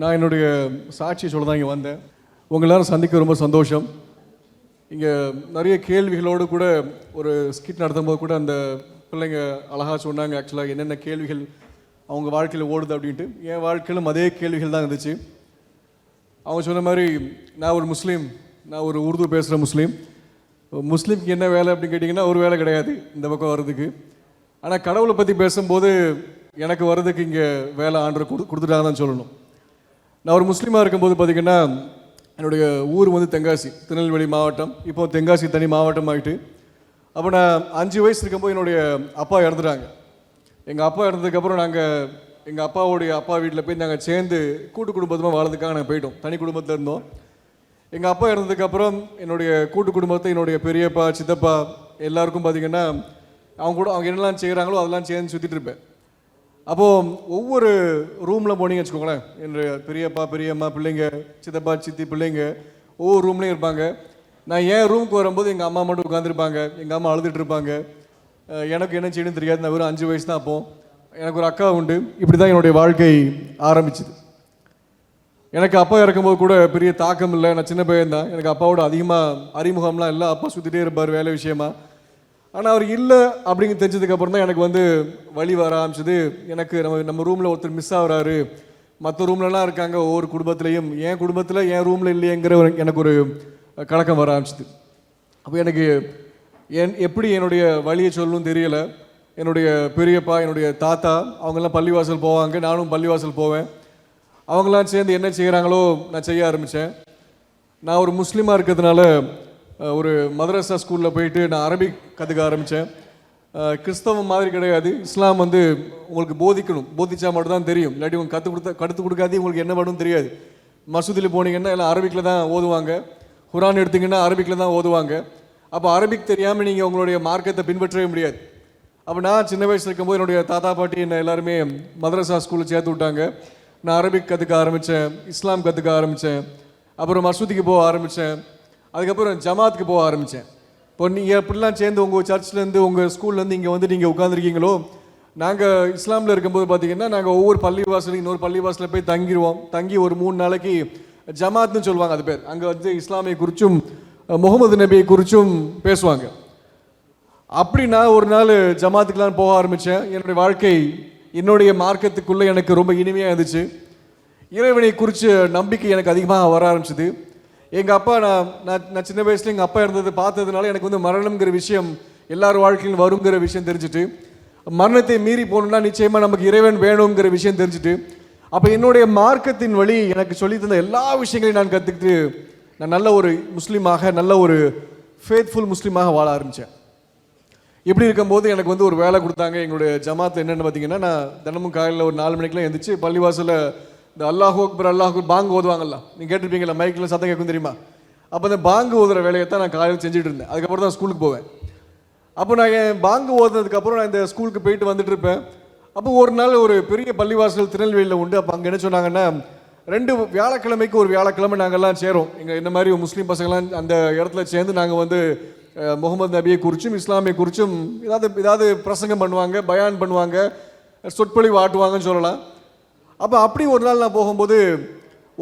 நான் என்னுடைய சாட்சியை சொல்ல தான் இங்கே வந்தேன். உங்கள் எல்லாரும் சந்திக்க ரொம்ப சந்தோஷம். இங்கே நிறைய கேள்விகளோடு கூட ஒரு ஸ்கிட் நடத்தும்போது கூட அந்த பிள்ளைங்க அழகாக சொன்னாங்க ஆக்சுவலாக என்னென்ன கேள்விகள் அவங்க வாழ்க்கையில் ஓடுது? அப்படின்ட்டு. என் வாழ்க்கையிலும் அதே கேள்விகள் தான் இருந்துச்சு. அவங்க சொன்ன மாதிரி நான் ஒரு முஸ்லீம். நான் ஒரு உருது பேசுகிற முஸ்லீம். முஸ்லீம்க்கு என்ன வேலை? அப்படின்னு கேட்டிங்கன்னா ஒரு வேலை கிடையாது இந்த பக்கம் வர்றதுக்கு. ஆனால் கடவுளை பற்றி பேசும்போது எனக்கு வர்றதுக்கு இங்கே வேலை ஆண்டு கொடு கொடுத்துட்டாங்கன்னு சொல்லணும். நான் ஒரு முஸ்லீமாக இருக்கும்போது பார்த்திங்கன்னா என்னுடைய ஊர் வந்து தென்காசி திருநெல்வேலி மாவட்டம். இப்போ தென்காசி தனி மாவட்டம் ஆகிட்டு அப்போ நான் அஞ்சு வயசு இருக்கும்போது என்னுடைய அப்பா இறந்துட்டாங்க. எங்கள் அப்பா இறந்ததுக்கப்புறம் நாங்கள் எங்கள் அப்பாவுடைய அப்பா வீட்டில் போய் நாங்கள் சேர்ந்து கூட்டு குடும்பத்தமாக வாழ்றதுக்காக நாங்கள் போயிட்டோம். தனி குடும்பத்தில் இருந்தோம். எங்கள் அப்பா இறந்ததுக்கப்புறம் என்னுடைய கூட்டு குடும்பத்தை என்னுடைய பெரியப்பா சித்தப்பா எல்லாருக்கும் பார்த்தீங்கன்னா அவங்க கூட அவங்க என்னெல்லாம் செய்கிறாங்களோ அதெல்லாம் சேர்ந்து சுற்றிட்டு இருப்பேன். அப்போது ஒவ்வொரு ரூமில் போனீங்கன்னு வச்சுக்கோங்களேன். என்னுடைய பெரியப்பா பெரியம்மா பிள்ளைங்க சித்தப்பா சித்தி பிள்ளைங்க ஒவ்வொரு ரூம்லேயும் இருப்பாங்க. நான் ஏன் ரூமுக்கு வரும்போது எங்கள் அம்மா மட்டும் உட்காந்துருப்பாங்க எங்கள் அம்மா அழுதுட்டு இருப்பாங்க. எனக்கு என்ன செய்யணும்னு தெரியாது. நான் வெறும் அஞ்சு வயசு தான் அப்போ. எனக்கு ஒரு அக்கா உண்டு. இப்படி தான் என்னுடைய வாழ்க்கை ஆரம்பிச்சுது. எனக்கு அப்பா இறக்கும்போது கூட பெரிய தாக்கம் இல்லை. நான் சின்ன பையன் தான் எனக்கு அப்பாவோட அதிகமாக அறிமுகம்லாம் இல்லை. அப்பா சுற்றிட்டே இருப்பார் வேலை விஷயமா. ஆனால் அவர் இல்லை அப்படிங்க தெரிஞ்சதுக்கப்புறம் தான் எனக்கு வந்து வழி வர ஆரம்பிச்சது. எனக்கு நம்ம நம்ம ரூமில் ஒருத்தர் மிஸ் ஆகுறாரு. மற்ற ரூம்லலாம் இருக்காங்க ஒவ்வொரு குடும்பத்துலேயும். என் குடும்பத்தில் என் ரூமில் இல்லையேங்கிற ஒரு எனக்கு ஒரு கலக்கம் வர ஆரம்பிச்சது. அப்போ எனக்கு என் எப்படி என்னுடைய வழியை சொல்லணும்னு தெரியலை. என்னுடைய பெரியப்பா என்னுடைய தாத்தா அவங்கெல்லாம் பள்ளிவாசல் போவாங்க. நானும் பள்ளிவாசல் போவேன். அவங்களாம் சேர்ந்து என்ன செய்கிறாங்களோ நான் செய்ய ஆரம்பித்தேன் நான் ஒரு முஸ்லீமாக இருக்கிறதுனால ஒரு மதரசா ஸ்கூலில் போயிட்டு நான் அரபிக் கற்றுக்க ஆரம்பித்தேன் கிறிஸ்தவம் மாதிரி கிடையாது. இஸ்லாம் வந்து உங்களுக்கு போதிக்கணும். போதிச்சா மட்டும் தான் தெரியும். இல்லாட்டி உங்களுக்கு கற்றுக் கொடுத்தா கற்றுக் கொடுக்காதே உங்களுக்கு என்ன பண்ணும் தெரியாது. மசூதியில் போனீங்கன்னா எல்லாம் அரபிக்கில் தான் ஓதுவாங்க. குரான் எடுத்தீங்கன்னா அரபிக்கில் தான் ஓதுவாங்க. அப்போ அரபிக் தெரியாமல் நீங்கள் உங்களுடைய மார்க்கத்தை பின்பற்றவே முடியாது. அப்போ நான் சின்ன வயசில் இருக்கும்போது என்னுடைய தாத்தா பாட்டி என்னை எல்லாருமே மதரசா ஸ்கூலில் சேர்த்து விட்டாங்க. நான் அரபிக் கற்றுக்க ஆரம்பித்தேன் இஸ்லாம் கற்றுக்க ஆரம்பித்தேன் அப்புறம் மசூதிக்கு போக ஆரம்பித்தேன் அதுக்கப்புறம் ஜமாத்துக்கு போக ஆரம்பித்தேன் இப்போ நீங்கள் எப்படிலாம் சேர்ந்து உங்கள் சர்ச்லேருந்து உங்கள் ஸ்கூல்லேருந்து இங்கே வந்து நீங்கள் உட்காந்துருக்கீங்களோ நாங்கள் இஸ்லாமில் இருக்கும்போது பார்த்தீங்கன்னா நாங்கள் ஒவ்வொரு பள்ளிவாசலும் இன்னொரு பள்ளிவாசலில் போய் தங்கிடுவோம் தங்கி ஒரு மூணு நாளைக்கு ஜமாத்னு சொல்லுவாங்க அது பேர். அங்கே வந்து இஸ்லாமிய குறிச்சும் முகமது நபியை குறிச்சும் பேசுவாங்க. அப்படி நான் ஒரு நாள் ஜமாத்துக்கெலாம் போக ஆரம்பித்தேன் என்னுடைய வாழ்க்கை என்னுடைய மார்க்கத்துக்குள்ளே எனக்கு ரொம்ப இனிமையாக இருந்துச்சு. இறைவனை குறித்த நம்பிக்கை எனக்கு அதிகமாக வர ஆரம்பிச்சது. எங்கள் அப்பா நான் நான் சின்ன வயசுல எங்கள் அப்பா இருந்தது பார்த்ததுனால எனக்கு வந்து மரணம்ங்கிற விஷயம் எல்லார் வாழ்க்கையிலும் வருங்கிற விஷயம் தெரிஞ்சுட்டு மரணத்தை மீறி போகணும்னா நிச்சயமாக நமக்கு இறைவன் வேணுங்கிற விஷயம் தெரிஞ்சுட்டு அப்போ என்னுடைய மார்க்கத்தின் வழி எனக்கு சொல்லி தந்த எல்லா விஷயங்களையும் நான் கற்றுக்கிட்டு நான் நல்ல ஒரு முஸ்லீமாக நல்ல ஒரு ஃபேத்ஃபுல் முஸ்லீமாக வாழ ஆரம்பித்தேன் இப்படி இருக்கும்போது எனக்கு வந்து ஒரு வேலை கொடுத்தாங்க. எங்களுடைய ஜமாத் என்னென்னு பார்த்தீங்கன்னா நான் தினமும் காலையில் ஒரு நாலு மணிக்கெலாம் எழுந்திரிச்சு பள்ளிவாசலில் இந்த அல்லாஹ் அக்பர் அல்லாஹ் பாங்கு ஓதுவாங்கல்ல. நீங்கள் கேட்டிருப்பீங்களா மைக்கில் சத்தம் கேட்கும் தெரியுமா? அப்போ அந்த பாங்கு ஓதுற வேலையை தான் நான் காலையில் செஞ்சுட்டு இருந்தேன். அதுக்கப்புறம் தான் ஸ்கூலுக்கு போவேன். அப்போ நான் என் பாங்கு ஓதுனதுக்கப்புறம் நான் இந்த ஸ்கூலுக்கு போயிட்டு வந்துட்டு இருப்பேன். அப்போ ஒரு நாள் ஒரு பெரிய பள்ளிவாசல் திருநெல்வேலியில் உண்டு. அப்போ அங்கே என்ன சொன்னாங்கன்னா ரெண்டு வியாழக்கிழமைக்கு ஒரு வியாழக்கிழமை நாங்கள்லாம் சேரும். எங்கள் இந்த மாதிரி முஸ்லீம் பசங்களாம் அந்த இடத்துல சேர்ந்து நாங்கள் வந்து முகமது நபியை குறிச்சும் இஸ்லாமிய குறிச்சும் ஏதாவது ஏதாவது பிரசங்கம் பண்ணுவாங்க பயான் பண்ணுவாங்க சொற்பொழிவு ஆட்டுவாங்கன்னு சொல்லலாம். அப்போ அப்படி ஒரு நாள் நான் போகும்போது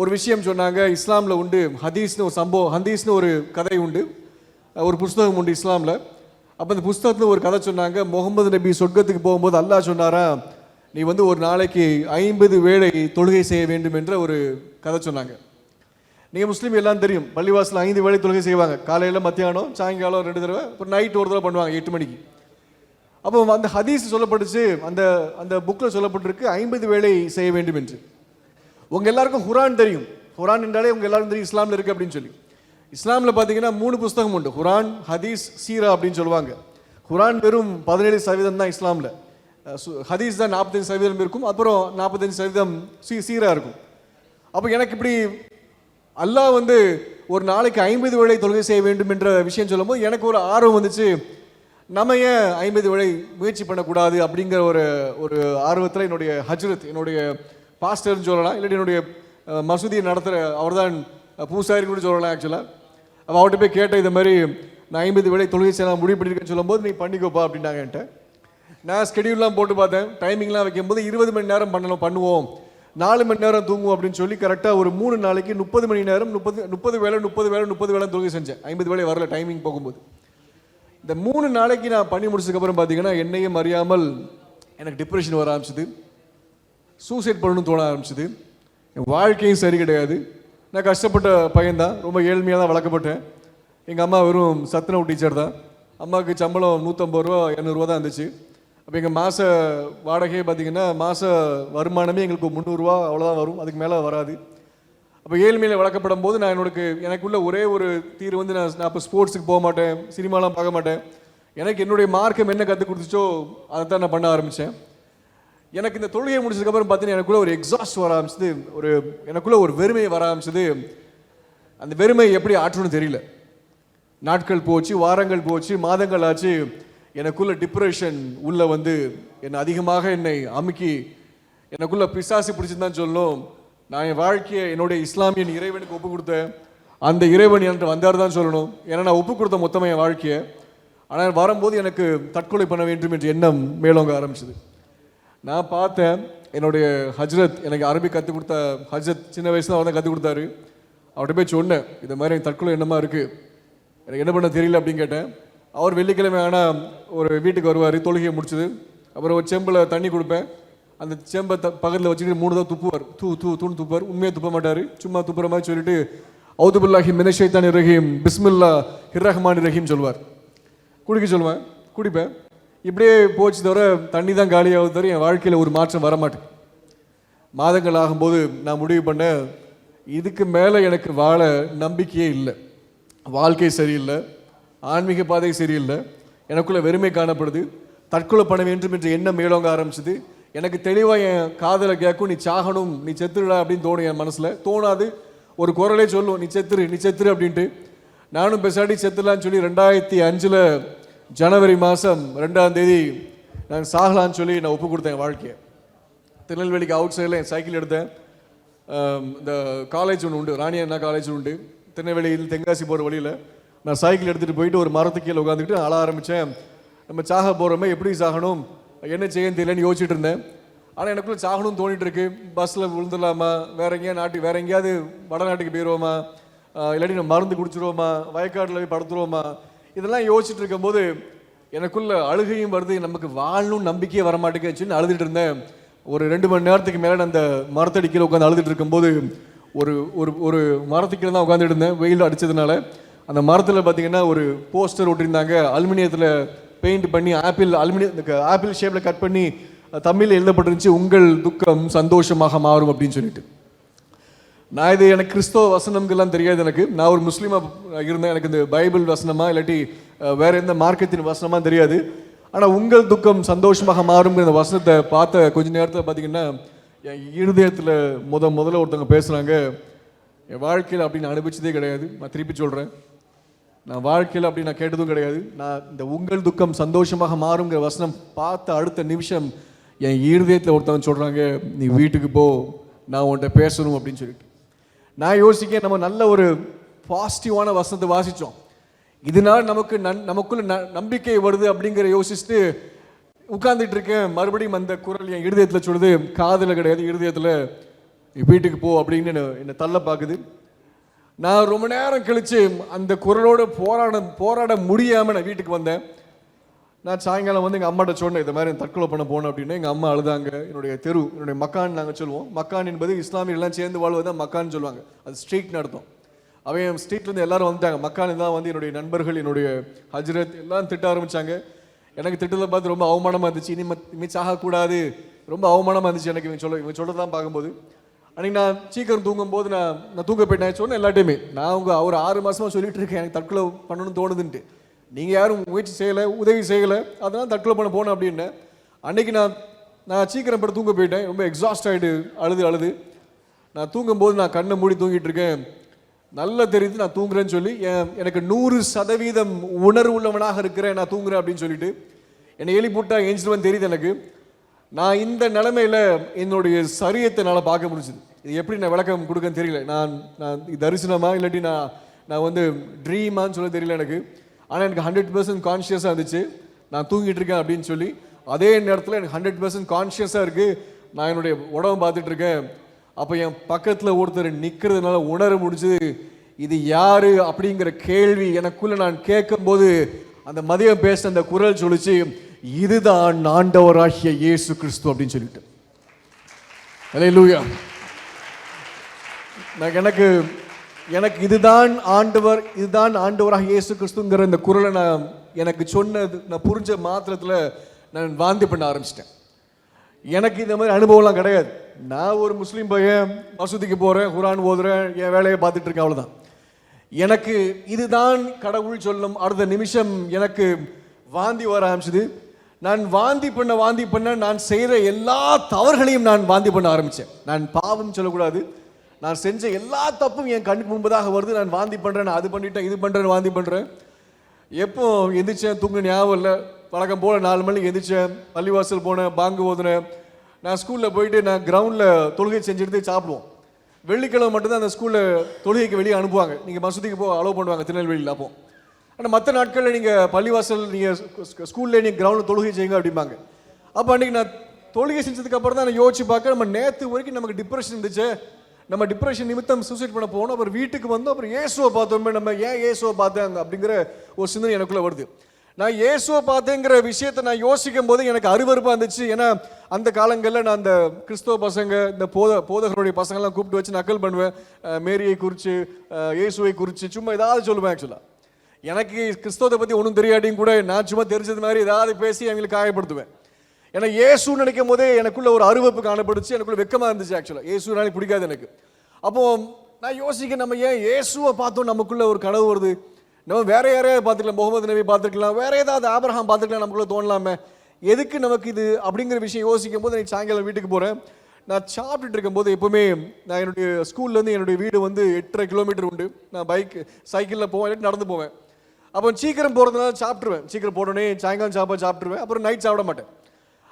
ஒரு விஷயம் சொன்னாங்க. இஸ்லாமில் உண்டு. ஹதீஸ்னு ஒரு சம்பவம் ஹதீஸ்னு ஒரு கதை உண்டு. ஒரு புஸ்தகம் உண்டு இஸ்லாமில். அப்போ அந்த புஸ்தகத்தில் ஒரு கதை சொன்னாங்க. முகமது நபி சொர்க்கத்துக்கு போகும்போது அல்லாஹ் சொன்னாரா நீ வந்து ஒரு நாளைக்கு ஐம்பது வேளை தொழுகை செய்ய வேண்டும் என்ற ஒரு கதை சொன்னாங்க. நீங்கள் முஸ்லீம் எல்லாம் தெரியும். பள்ளிவாசல் ஐந்து வேளை தொழுகை செய்வாங்க. காலையில் மத்தியானம் சாயங்காலம் ரெண்டு தடவை அப்புறம் நைட் ஒரு தடவை பண்ணுவாங்க எட்டு மணிக்கு. அப்போ அந்த ஹதீஸ் சொல்லப்பட்டுச்சு அந்த அந்த புக்கில் சொல்லப்பட்டிருக்கு ஐம்பது வேலை செய்ய வேண்டும் என்று. உங்கள் எல்லாருக்கும் குரான் தெரியும். குரான் என்றாலே உங்கள் எல்லாரும் தெரியும் இஸ்லாமில் இருக்குது அப்படின்னு சொல்லி. இஸ்லாமில் பார்த்தீங்கன்னா மூணு புஸ்தகம் உண்டு. ஹுரான் ஹதீஸ் சீரா அப்படின்னு சொல்லுவாங்க. குரான் வெறும் பதினேழு சதவீதம் தான் இஸ்லாமில். சு- ஹதீஸ் தான் நாற்பத்தஞ்சு சதவீதம் இருக்கும். அப்புறம் நாற்பத்தஞ்சு சதவீதம் சீ சீரா இருக்கும். அப்போ எனக்கு இப்படி அல்லாஹ் வந்து ஒரு நாளைக்கு ஐம்பது வேளை தொழுகை செய்ய வேண்டும் என்ற விஷயம் சொல்லும்போது எனக்கு ஒரு ஆர்வம் வந்துச்சு. நம்ம ஏன் ஐம்பது வேளை முயற்சி பண்ணக்கூடாது அப்படிங்கிற ஒரு ஒரு ஆர்வத்தில் என்னுடைய ஹஜ்ரத் என்னுடைய பாஸ்டர்னு சொல்லலாம் இல்லாட்டி என்னுடைய மசூதியை நடத்துகிற அவர்தான் பூசாரின்னு கூட சொல்லலாம் ஆக்சுவலாக அவள் அவர்கிட்ட போய் கேட்டேன் இது மாதிரி நான் ஐம்பது வேலை தொழுகை செய்யலாம் முடிவு பண்ணியிருக்கேன்னு சொல்லும்போது நீ பண்ணிக்கோப்பா அப்படின்னாங்க என்கிட்ட. நான் ஸ்கெடியூல்லாம் போட்டு பார்த்தேன். டைமிங்லாம் வைக்கும்போது இருபது மணி நேரம் பண்ணணும் பண்ணுவோம். நாலு மணி நேரம் தூங்குவோம் அப்படின்னு சொல்லி கரெக்டாக ஒரு மூணு நாளைக்கு முப்பது மணி நேரம் முப்பது முப்பது வேலை முப்பது வேலை முப்பது வேலை தொழுகை செஞ்சேன். ஐம்பது வேலை வரல டைமிங் போகும்போது. இந்த மூணு நாளைக்கு நான் பண்ணி முடிச்சதுக்கப்புறம் பார்த்தீங்கன்னா என்னையும் அறியாமல் எனக்கு டிப்ரெஷன் வர ஆரம்பிச்சது. சூசைட் பண்ணணும்னு தோண ஆரம்பிச்சது. என் வாழ்க்கையும் சரி கிடையாது. நான் கஷ்டப்பட்ட பையன்தான். ரொம்ப ஏழ்மையாக தான் வளர்க்கப்பட்டேன். எங்கள் அம்மா வெறும் சத்துணவு டீச்சர் தான். அம்மாவுக்கு சம்பளம் நூற்றம்பது ரூபா இரநூறுவா தான் இருந்துச்சு. அப்போ எங்கள் மாத வாடகையே பார்த்தீங்கன்னா மாத வருமானமே எங்களுக்கு முந்நூறுரூவா அவ்வளோதான் வரும். அதுக்கு மேலே வராது. அப்போ ஏழ்மையில் வளர்க்கப்படும் போது நான் என்னோட எனக்குள்ள ஒரே ஒரு தீர்வு வந்து நான் நான் இப்போ ஸ்போர்ட்ஸுக்கு போக மாட்டேன் சினிமாலாம் பார்க்க மாட்டேன். எனக்கு என்னுடைய மார்க்கம் என்ன கற்றுக் கொடுத்துச்சோ அதை தான் நான் பண்ண ஆரம்பித்தேன் எனக்கு இந்த தொழுகையை முடிச்சதுக்கப்புறம் பார்த்தீங்கன்னா எனக்குள்ளே ஒரு எக்ஸாஸ்ட் வர ஆரம்பிச்சது ஒரு எனக்குள்ளே ஒரு வெறுமையை வர ஆரம்பிச்சது. அந்த வெறுமை எப்படி ஆற்றணும்னு தெரியல. நாட்கள் போச்சு வாரங்கள் போச்சு மாதங்கள் ஆச்சு. எனக்குள்ள டிப்ரெஷன் உள்ளே வந்து என்னை அதிகமாக என்னை அமுக்கி எனக்குள்ளே பிசாசி பிடிச்சிருந்தான்னு சொல்லணும். நான் என் வாழ்க்கையை என்னுடைய இஸ்லாமியன் இறைவனுக்கு ஒப்பு கொடுத்தேன். அந்த இறைவன் என்கிட்ட வந்தார் தான் சொல்லணும். ஏன்னா நான் ஒப்பு கொடுத்த மொத்தமாக என் வாழ்க்கையை. ஆனால் வரும்போது எனக்கு தற்கொலை பண்ண வேண்டும் என்ற எண்ணம் மேலோங்க ஆரம்பிச்சது. நான் பார்த்தேன் என்னுடைய ஹஜ்ரத் எனக்கு அரபி கற்றுக் கொடுத்த ஹஜ்ரத் சின்ன வயசுல அவர் தான் கற்றுக் கொடுத்தாரு. அவர்கிட்ட போய் சொன்னேன் இந்த மாதிரி எனக்கு தற்கொலை எண்ணமாக இருக்குது எனக்கு என்ன பண்ண தெரியல அப்படின்னு கேட்டேன். அவர் வெள்ளிக்கிழமை ஆனால் ஒரு வீட்டுக்கு வருவார் தொழுகையை முடிச்சது. அப்புறம் ஒரு செம்பில் தண்ணி கொடுப்பேன். அந்த சேம்பை த பக்கத்தில் வச்சுக்கிட்டு மூணு தான் துப்புவார். தூ தூ தூண் துப்புவார் உண்மையாக துப்ப மாட்டார். சும்மா துப்புற மாதிரி சொல்லிட்டு அவுதுபுல்லாஹி மினஷைத்தான் ரஹீம் பிஸ்மில்லா ஹிர்ரஹ்மான் ரஹீம் சொல்வார். குடிக்க சொல்லுவேன். குடிப்பேன். இப்படியே போச்சு தவிர தண்ணி தான் காலியாகுது தவிர என் வாழ்க்கையில் ஒரு மாற்றம் வர மாட்டேன் மாதங்கள் ஆகும்போது நான் முடிவு பண்ணேன் இதுக்கு மேலே எனக்கு வாழ நம்பிக்கையே இல்லை. வாழ்க்கை சரியில்லை. ஆன்மீக பாதை சரியில்லை. எனக்குள்ளே வெறுமை காணப்படுது. தற்கொலை பண்ண வேண்டும் என்ற எண்ணம் மேலோங்க ஆரம்பிச்சது. எனக்கு தெளிவாக என் காதலை கேட்கும் நீ சாகணும் நீ செத்துருடா அப்படின்னு தோணும் என் மனசில். தோணாது. ஒரு குரலே சொல்லும் நீ செத்துரு நீ செத்துரு அப்படின்ட்டு. நானும் பெசாடி செத்துலான்னு சொல்லி ரெண்டாயிரத்தி அஞ்சில் ஜனவரி மாதம் ரெண்டாம் தேதி நான் சாகலான்னு சொல்லி நான் ஒப்பு கொடுத்தேன் என் வாழ்க்கையை. திருநெல்வேலிக்கு அவுட் சைடில் என் சைக்கிள் எடுத்தேன். இந்த காலேஜ் ஒன்று உண்டு ராணி அண்ணா காலேஜ் உண்டு. திருநெல்வேலியில் தென்காசி போகிற வழியில் நான் சைக்கிள் எடுத்துகிட்டு போயிட்டு ஒரு மரத்து கீழே உட்காந்துக்கிட்டு அழ ஆரம்பித்தேன் நம்ம சாக போகிறோமே எப்படி சாகணும்? என்ன செய்யன்னு தெரியலன்னு யோசிச்சுட்டு இருந்தேன். ஆனால் எனக்குள்ளே சாகணும்னு தோணிட்டு இருக்கு பஸ்ஸில் விழுந்துடலாமா? வேற எங்கேயா நாட்டு வேற எங்கேயாவது வடநாட்டுக்கு போயிடுவோமா இல்லாட்டி நம்ம மருந்து குடிச்சிருவோமா? வயக்காட்டில் போய் படுத்துருவோமா? இதெல்லாம் யோசிச்சுட்டு இருக்கும்போது எனக்குள்ள அழுகையும் வருது. நமக்கு வாழணும் நம்பிக்கையே வரமாட்டேங்கச்சுன்னு அழுதுட்டு இருந்தேன். ஒரு ரெண்டு மணி நேரத்துக்கு மேலே அந்த மரத்தடி கீழே உட்காந்து அழுதுட்டு இருக்கும்போது ஒரு ஒரு ஒரு மரத்துக்கு கீழே தான் உட்காந்துட்டு இருந்தேன். வெயில் அடித்ததுனால அந்த மரத்தில் பார்த்தீங்கன்னா ஒரு போஸ்டர் ஒட்டியிருந்தாங்க. அலுமினியத்தில் பெயிண்ட் பண்ணி ஆப்பிள் அலுமினியம் ஆப்பிள் ஷேப்பில் கட் பண்ணி தமிழில் எழுதப்பட்டிருந்துச்சு உங்கள் துக்கம் சந்தோஷமாக மாறும் அப்படின்னு சொல்லிட்டு. நான் இது எனக்கு கிறிஸ்தவ வசனம்கெல்லாம் தெரியாது எனக்கு. நான் ஒரு முஸ்லீமாக இருந்தேன். எனக்கு இந்த பைபிள் வசனமா இல்லாட்டி வேற எந்த மார்க்கத்தின் வசனமா தெரியாது. ஆனால் உங்கள் துக்கம் சந்தோஷமாக மாறுங்கிற அந்த வசனத்தை பார்த்த கொஞ்ச நேரத்தில் பார்த்தீங்கன்னா என் இருதயத்தில் முத முதல்ல ஒருத்தவங்க பேசுகிறாங்க என் வாழ்க்கையில் அப்படி நான் அனுபவிச்சதே கிடையாது. நான் திருப்பி சொல்கிறேன் நான் வாழ்க்கையில் அப்படி நான் கேட்டதும் கிடையாது. நான் இந்த உங்கள் துக்கம் சந்தோஷமாக மாறுங்கிற வசனம் பார்த்த அடுத்த நிமிஷம் என் இருதயத்தில் ஒருத்தவங்க சொல்கிறாங்க நீ வீட்டுக்கு போ நான் உன்கிட்ட பேசணும் அப்படின்னு சொல்லிட்டு. நான் யோசிக்க நம்ம நல்ல ஒரு பாசிட்டிவான வசனத்தை வாசித்தோம் இதனால் நமக்கு நன் நமக்குள்ள ந- நம்பிக்கை வருது அப்படிங்கிற யோசிச்சுட்டு உட்கார்ந்துட்டு இருக்கேன். மறுபடியும் அந்த குரல் என் இருதயத்தில் சொல்லுது காதில் கிடையாது இருதயத்தில் நீ வீட்டுக்கு போ அப்படின்னு என்னை என்னை தள்ள பார்க்குது நான் ரொம்ப நேரம் கழித்து அந்த குரலோடு போராட போராட முடியாமல் நான் வீட்டுக்கு வந்தேன். நான் சாயங்காலம் வந்து எங்கள் அம்மாட்ட சொன்னேன் இந்த மாதிரி தற்கொலை பண்ண போனேன் அப்படின்னு. எங்கள் அம்மா அழுதாங்க. என்னுடைய தெரு என்னுடைய மக்கான் நாங்கள் சொல்லுவோம். மக்கான் என்பது இஸ்லாமியெல்லாம் சேர்ந்து வாழ்வது தான் மக்கான்னு சொல்லுவாங்க. அது ஸ்ட்ரீட் நடத்தும் அவன் ஸ்ட்ரீட்லேருந்து எல்லாரும் வந்துட்டாங்க. மக்கான் தான் வந்து என்னுடைய நண்பர்கள் என்னுடைய ஹஜ்ரத் எல்லாம் திட்ட ஆரம்பித்தாங்க எனக்கு திட்டத்தை பார்த்து ரொம்ப அவமானமாக இருந்துச்சு. இனி மத்- ஆகக்கூடாது ரொம்ப அவமானமாக இருந்துச்சு எனக்கு இவன் சொல்ல இவன் சொல்கிறதான் பார்க்கும்போது. அன்றைக்கி நான் சீக்கிரம் தூங்கும்போது நான் நான் தூங்க போயிட்டேன். சொன்னேன் எல்லாட்டையுமே நான் உங்கள் ஒரு ஆறு மாதமாக சொல்லிட்டு இருக்கேன். எனக்கு தற்கொலை பண்ணணும்னு தோணுதுன்ட்டு. நீங்கள் யாரும் முயற்சி செய்யலை உதவி செய்யலை. அதெல்லாம் தற்கொலை பண்ண போனேன் அப்படின்னு அன்றைக்கி நான் நான் சீக்கிரம் படுத்து தூங்க போயிட்டேன். ரொம்ப எக்ஸாஸ்ட் ஆகிட்டு அழுது அழுது. நான் தூங்கும்போது நான் கண்ணை மூடி தூங்கிட்டு இருக்கேன். நல்லா தெரியுது நான் தூங்குறேன்னு சொல்லி என் எனக்கு நூறு சதவீதம் உணர்வு உள்ளவனாக இருக்கிறேன் நான் தூங்குறேன் அப்படின்னு சொல்லிட்டு. என்னை எழுப்பி போட்டால் எஞ்சிடுவேன் தெரியுது எனக்கு. நான் இந்த நிலைமையில் என்னுடைய சரியத்தை என்னால் பார்க்க முடிஞ்சுது. இது எப்படி நான் விளக்கம் கொடுக்கன்னு தெரியல. நான் நான் இது தரிசனமா இல்லாட்டி நான் நான் வந்து ட்ரீமான்னு சொல்ல தெரியல எனக்கு. ஆனால் எனக்கு ஹண்ட்ரட் பர்சன்ட் கான்ஷியஸாக இருந்துச்சு. நான் தூங்கிட்டு இருக்கேன் அப்படின்னு சொல்லி அதே நேரத்தில் எனக்கு ஹண்ட்ரட் பர்சன்ட் கான்ஷியஸாக இருக்குது நான் என்னுடைய உடம்பு பார்த்துட்டு இருக்கேன். அப்போ என் பக்கத்தில் ஒருத்தர் நிற்கிறதுனால உணர முடிஞ்சது. இது யார் அப்படிங்கிற கேள்வி எனக்குள்ளே நான் கேட்கும்போது அந்த மதியம் பேசின அந்த குரல் சொல்லிச்சு. இதுதான் ஆண்டவராகிய இயேசு கிறிஸ்து அப்படின்னு சொல்லிட்டு. லூயா நான் எனக்கு எனக்கு இதுதான் ஆண்டவர் இதுதான் ஆண்டவராக இயேசு கிறிஸ்துங்கிற இந்த குரலை நான் எனக்கு சொன்னது நான் புரிஞ்ச மாத்திரத்தில் நான் வாந்தி பண்ண ஆரம்பிச்சிட்டேன். எனக்கு இந்த மாதிரி அனுபவம்லாம் கிடையாது. நான் ஒரு முஸ்லீம் பையன் மசூதிக்கு போகிறேன் குரான் ஓதுறேன் என் வேலையை பார்த்துட்டு இருக்கேன் அவ்வளோதான் எனக்கு இதுதான் கடவுள் சொல்லும் அடுத்த நிமிஷம் எனக்கு வாந்தி வர ஆரம்பிச்சது. நான் வாந்தி பண்ண வாந்தி பண்ண நான் செய்கிற எல்லா தவறுகளையும் நான் வாந்தி பண்ண ஆரம்பித்தேன் நான் பாவம் சொல்லக்கூடாது. நான் செஞ்ச எல்லா தப்பும் என் கண்ணுக்கு முன்பதாக வருது. நான் வாந்தி பண்ணுறேன் நான் அது பண்ணிட்டேன் இது பண்ணுறேன் வாந்தி பண்ணுறேன் எப்போ எந்திரிச்சேன் தூங்க ஞாபகம் இல்லை. வழக்கம் போல் நாலு மணிக்கு எந்திரிச்சேன் பள்ளிவாசல் போனேன் பாங்கு ஓதுனேன். நான் ஸ்கூலில் போயிட்டு நான் கிரவுண்டில் தொழுகை செஞ்சுட்டு சாப்பிடுவோம். வெள்ளிக்கிழமை மட்டும்தான் அந்த ஸ்கூலில் தொழுகைக்கு வெளியே அனுப்புவாங்க. நீங்கள் மசூதிக்கு போக அலோவ் பண்ணுவாங்க திருநெல்வேலியில் அப்போது ஆனால் மற்ற நாட்களில் நீங்கள் பள்ளிவாசல் நீங்கள் ஸ்கூல்ல நீங்கள் கிரவுண்டில் தொழுகை செய்யுங்க அப்படிம்பாங்க. அப்போ அன்றைக்கி நான் தொழுகை செஞ்சதுக்கப்புறம் தான் நான் யோசிச்சு பார்க்க நம்ம நேற்று வரைக்கும் நமக்கு டிப்ரெஷன் இருந்துச்சு. நம்ம டிப்ரெஷன் நிமித்தம் சூசைட் பண்ண போனோம். அப்புறம் வீட்டுக்கு வந்தோம். அப்புறம் இயேசுவை பார்த்தோமே நம்ம ஏன் இயேசுவை பார்த்தேன் அப்படிங்கிற ஒரு சிந்தனை எனக்குள்ளே வருது. நான் இயேசுவை பார்த்தேங்கிற விஷயத்தை நான் யோசிக்கும் போது எனக்கு அருவருப்பாக இருந்துச்சு. ஏன்னா அந்த காலங்களில் நான் அந்த கிறிஸ்தவ பசங்க இந்த போத போதகருடைய பசங்கள்லாம் கூப்பிட்டு வச்சு நக்கல் பண்ணுவேன். மேரியை குறித்து இயேசுவை குறித்து சும்மா ஏதாவது சொல்லுவேன் ஆக்சுவலாக எனக்கு கிறிஸ்தவத்தை பற்றி ஒன்றும் தெரியாட்டியும் கூட நான் சும்மா தெரிஞ்சது மாதிரி ஏதாவது பேசி அவங்களுக்கு காயப்படுத்துவேன். ஏன்னா இயேசு நினைக்கும் போதே எனக்குள்ள ஒரு அருவப்பு காணப்படுச்சு எனக்குள்ள வெக்கமாக இருந்துச்சு ஆக்சுவலாக இயேசுனாலே பிடிக்காது எனக்கு. அப்போ நான் யோசிக்க நம்ம ஏன் இயேசுவை பார்த்தோம் நமக்குள்ள ஒரு கனவு வருது? நம்ம வேற யாரையாவது பார்த்துக்கலாம் முகமது நபி பார்த்துருக்கலாம் வேற ஏதாவது ஆபரகம் பார்த்துக்கலாம் நமக்குள்ள தோணலாமே? எதுக்கு நமக்கு இது அப்படிங்கிற விஷயம் யோசிக்கும் போது நான் சாயங்காலம் வீட்டுக்கு போகிறேன் நான் சாப்பிட்டுட்டு இருக்கும்போது எப்போவுமே நான் என்னுடைய ஸ்கூல்லேருந்து என்னுடைய வீடு வந்து எட்டரை கிலோமீட்டர் உண்டு. நான் பைக் சைக்கிளில் போவேன் இல்லாட்டி நடந்து போவேன். அப்போ சீக்கிரம் போகிறதுனால சாப்பிட்ருவேன் சீக்கிரம் போடனே சாயங்காலம் சாப்பாடு சாப்பிட்ருவேன் அப்புறம் நைட் சாப்பிட மாட்டேன்.